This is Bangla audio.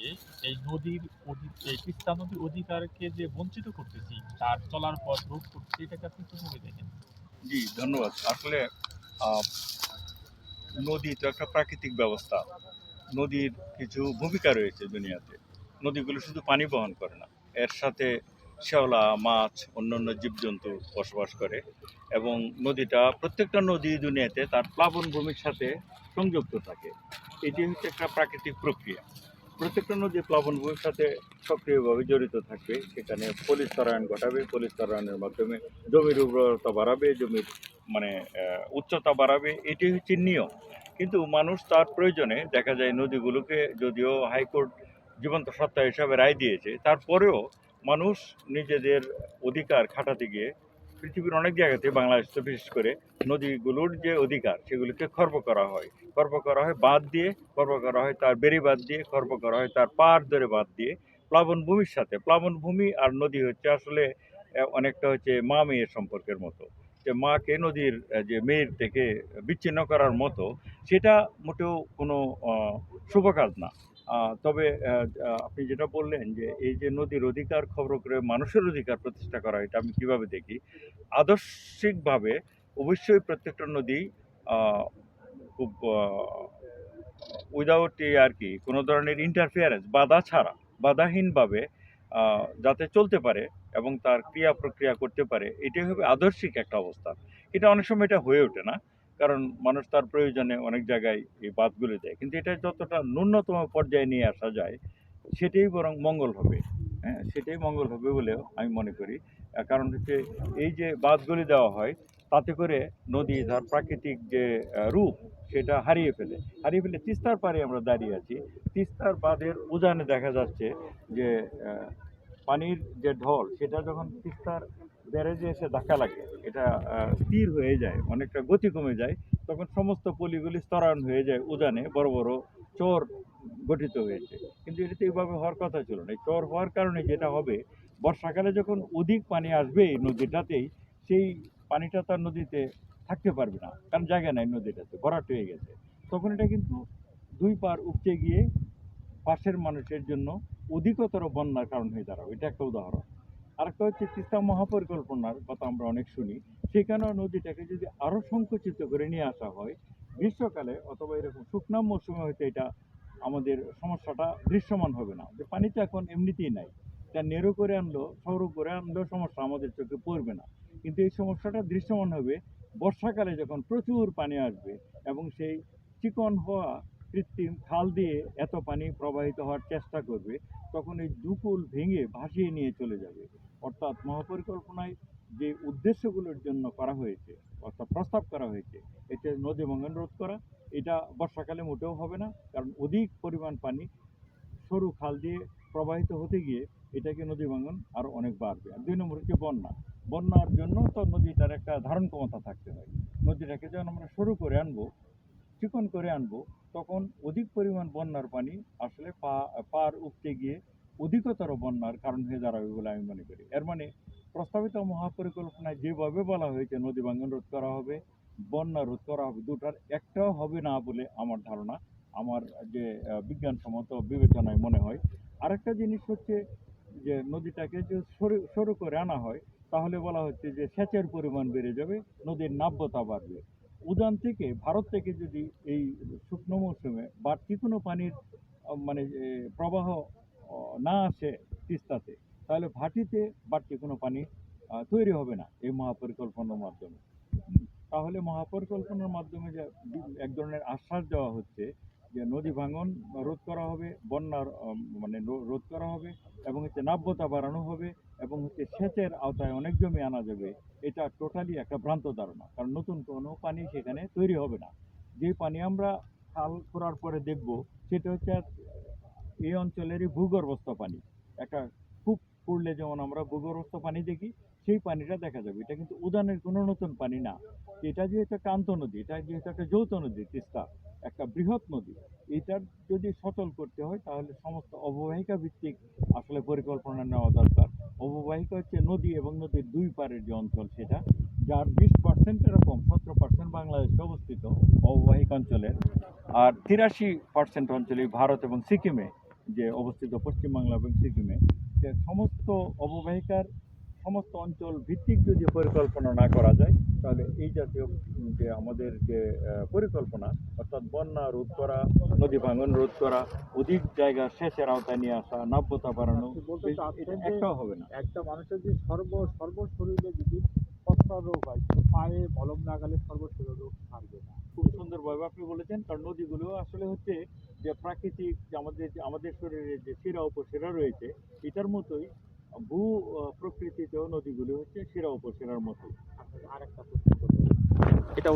থেকে এই নদীর এই তিস্তা নদীর অধিকারকে যে বঞ্চিত করতেছি, তার চলার পথ রোধ করতেছি এটাকে আপনি কীভাবে দেখেন? জি, ধন্যবাদ। আসলে নদী তো একটা প্রাকৃতিক ব্যবস্থা। নদীর কিছু ভূমিকা রয়েছে দুনিয়াতে। নদীগুলো শুধু পানি বহন করে না, এর সাথে শ্যাওলা, মাছ, অন্যান্য জীবজন্তু বসবাস করে এবং নদীটা প্রত্যেকটা নদী দুনিয়াতে তার প্লাবন ভূমির সাথে সংযুক্ত থাকে। এটি হচ্ছে একটা প্রাকৃতিক প্রক্রিয়া। প্রত্যেকটা নদী প্লাবন ভূমির সাথে সক্রিয়ভাবে জড়িত থাকবে, সেখানে পলিস্তরায়ন ঘটাবে। পলিস্তরায়নের মাধ্যমে জমির উর্বরতা বাড়াবে, জমির মানে উচ্চতা বাড়াবে, এটি হচ্ছে নিয়ম। কিন্তু মানুষ তার প্রয়োজনে, দেখা যায় নদীগুলোকে যদিও হাইকোর্ট জীবন্ত সত্তা হিসাবে রায় দিয়েছে, তারপরেও মানুষ নিজেদের অধিকার খাটাতে গিয়ে পৃথিবীর অনেক জায়গাতে বাংলাদেশে বিশেষ করে নদীগুলোর যে অধিকার, সেগুলোকে খর্ব করা হয়। খর্ব করা হয় বাঁধ দিয়ে, খর্ব করা হয় তার বেড়ি বাঁধ দিয়ে, খর্ব করা হয় তার পাড় ধরে বাঁধ দিয়ে প্লাবন ভূমির সাথে। প্লাবন ভূমি আর নদী হচ্ছে আসলে অনেকটা হচ্ছে মা মেয়ের সম্পর্কের মতো। যে মাকে নদীর যে মেয়ের থেকে বিচ্ছিন্ন করার মতো, সেটা মোটেও কোনো শুভ কাজ না। তবে আপনি যেটা বললেন যে, এই যে নদীর অধিকার খবর করে মানুষের অধিকার প্রতিষ্ঠা করা, এটা আমি কীভাবে দেখি? আদর্শিকভাবে অবশ্যই প্রত্যেকটা নদী খুব উইদাউট আর কি, কোনো ধরনের ইন্টারফিয়ারেন্স বাধা ছাড়া, বাধাহীনভাবে যাতে চলতে পারে এবং তার ক্রিয়া প্রক্রিয়া করতে পারে, এটাই হবে আদর্শিক একটা অবস্থা এটা অনেক সময় এটা হয়ে ওঠে না। কারণ মানুষ তার প্রয়োজনে অনেক জায়গায় এই বাঁধগুলো দেয়। কিন্তু এটা যতটা ন্যূনতম পর্যায়ে নিয়ে আসা যায়, সেটাই বরং মঙ্গল হবে। হ্যাঁ সেটাই মঙ্গল হবে বলেও আমি মনে করি। কারণ হচ্ছে এই যে বাঁধগুলি দেওয়া হয়, তাতে করে নদী, তার প্রাকৃতিক যে রূপ, সেটা হারিয়ে ফেলে। হারিয়ে ফেলে তিস্তার পাড়ে আমরা দাঁড়িয়ে আছি। তিস্তার বাঁধের উজানে দেখা যাচ্ছে যে পানির যে ঢল, সেটা যখন তিস্তার ব্যারেজে এসে ধাক্কা লাগে। এটা স্থির হয়ে যায়, অনেকটা গতি কমে যায়, তখন সমস্ত পলিগুলি স্তরায়ন হয়ে যায় উজানে, বড় বড় চর গঠিত হয়েছে। কিন্তু এটা তো এইভাবে হওয়ার কথা ছিল না। চর হওয়ার কারণে যেটা হবে, বর্ষাকালে যখন অধিক পানি আসবে এই নদীটাতেই, সেই পানিটা তার নদীতে থাকতে পারবে না, কারণ জায়গা নাই নদীটাতে, ভরাট হয়ে গেছে। তখন এটা কিন্তু দুই পার উপচে গিয়ে পাশের মানুষের জন্য অধিকতর বন্যার কারণ হয়ে দাঁড়াবে। এটা একটা উদাহরণ। আরেকটা হচ্ছে তিস্তা মহাপরিকল্পনার কথা আমরা অনেক শুনি। সেখানেও নদীটাকে যদি আরও সংকুচিত করে নিয়ে আসা হয়, গ্রীষ্মকালে অথবা এরকম শুকনা মৌসুমে হয়তো এটা আমাদের সমস্যাটা দৃশ্যমান হবে না। যে পানিটা এখন এমনিতেই নাই। তা নেরো করে আনলো, সৌর করে আনলেও সমস্যা আমাদের চোখে পড়বে না। কিন্তু এই সমস্যাটা দৃশ্যমান হবে বর্ষাকালে যখন প্রচুর পানি আসবে এবং সেই চিকন হওয়া কৃত্রিম খাল দিয়ে এত পানি প্রবাহিত হওয়ার চেষ্টা করবে, তখন এই দুকুল ভেঙে ভাসিয়ে নিয়ে চলে যাবে। অর্থাৎ মহাপরিকল্পনায় যে উদ্দেশ্যগুলোর জন্য করা হয়েছে, অর্থাৎ প্রস্তাব করা হয়েছে, এটা নদী ভাঙন রোধ করা, এটা বর্ষাকালে মোটেও হবে না, কারণ অধিক পরিমাণ পানি সরু খাল দিয়ে প্রবাহিত হতে গিয়ে এটাকে নদী ভাঙন আরও অনেক বাড়বে। আর দুই নম্বর হচ্ছে বন্যা। বন্যার জন্য তো নদীটার একটা ধারণ ক্ষমতা থাকতে হয়। নদীটাকে যখন আমরা সরু করে আনব, চিকন করে আনব, তখন অধিক পরিমাণ বন্যার পানি আসলে পা, পার উপচে গিয়ে অধিকতর বন্যার কারণ হয়ে দাঁড়াবে বলে আমি মনে করি। এর মানে প্রস্তাবিত মহাপরিকল্পনায় যেভাবে বলা হয়েছে, নদী ভাঙন রোধ করা হবে, বন্যা রোধ করা হবে, দুটার একটাও হবে না বলে আমার ধারণা, আমার যে বিজ্ঞানসম্মত বিবেচনায় মনে হয়। আরেকটা জিনিস হচ্ছে যে, নদীটাকে যে সরু সরু করে আনা হয়, তাহলে বলা হচ্ছে যে, সেচের পরিমাণ বেড়ে যাবে, নদীর নাব্যতা বাড়বে। উদান থেকে, ভারত থেকে যদি এই শুকনো মৌসুমে বাড়তি কোনো পানির মানে প্রবাহ না আসে তিস্তাতে, তাহলে ভাটিতে বাড়তি কোনো পানি তৈরি হবে না এই মহাপরিকল্পনার মাধ্যমে। তাহলে মহাপরিকল্পনার মাধ্যমে যে এক ধরনের আশ্বাস দেওয়া হচ্ছে যে নদী ভাঙন রোধ করা হবে, বন্যার মানে রোধ করা হবে এবং হচ্ছে নাব্যতা বাড়ানো হবে এবং হচ্ছে সেচের আওতায় অনেক জমি আনা যাবে, এটা টোটালি একটা ভ্রান্ত ধারণা। কারণ নতুন কোনো পানি সেখানে তৈরি হবে না। যে পানি আমরা খাল করার পরে দেখব, সেটা হচ্ছে এই অঞ্চলেরই ভূগর্ভস্থ পানি। একটা কূপ পড়লে যেমন আমরা ভূগর্ভস্থ পানি দেখি, সেই পানিটা দেখা যাবে। এটা কিন্তু উদানের কোনো নতুন পানি না। এটা যেহেতু একটা আন্ত নদী, এটা যেহেতু একটা যৌথ নদী, তিস্তা, একটা বৃহৎ নদী, এটার যদি সচল করতে হয়, তাহলে সমস্ত অববাহিকা ভিত্তিক আসলে পরিকল্পনা নেওয়া দরকার। অববাহিকা হচ্ছে নদী এবং নদীর দুই পারের যে অঞ্চল সেটা, যার বিশ পার্সেন্ট এরকম, সতেরো পার্সেন্ট বাংলাদেশে অবস্থিত অববাহিক অঞ্চলের। আর তিরাশি পার্সেন্ট অঞ্চলে ভারত এবং সিকিমে যে অবস্থিত পশ্চিমবাংলা এবং সিকিমে যে সমস্ত অববাহিকার সমস্ত অঞ্চল ভিত্তিক যদি পরিকল্পনা না করা যায় তাহলে এই জাতীয় যে আমাদের যে পরিকল্পনা অর্থাৎ বন্যা রোধ করা নদী ভাঙন রোধ করা অধিক জায়গা সেচের আওতায় নিয়ে আসা নাব্যতা বাড়ানো একটাও হবে না। একটা মানুষের যে সর্ব সর্ব শরীরে যদি পত্র রোগ হয় পায়ে মলম লাগালে সর্ব শরীর রোগ সারবে না। খুব সুন্দরভাবে আপনি বলেছেন কারণ নদীগুলো আসলে হচ্ছে যে প্রাকৃতিক যে আমাদের যে আমাদের শরীরে যে শিরা উপশিরা রয়েছে এটার মতোই ভূ প্রকৃতিতেও নদীগুলো হচ্ছে শিরা উপশিরার মতো আরেকটা এটা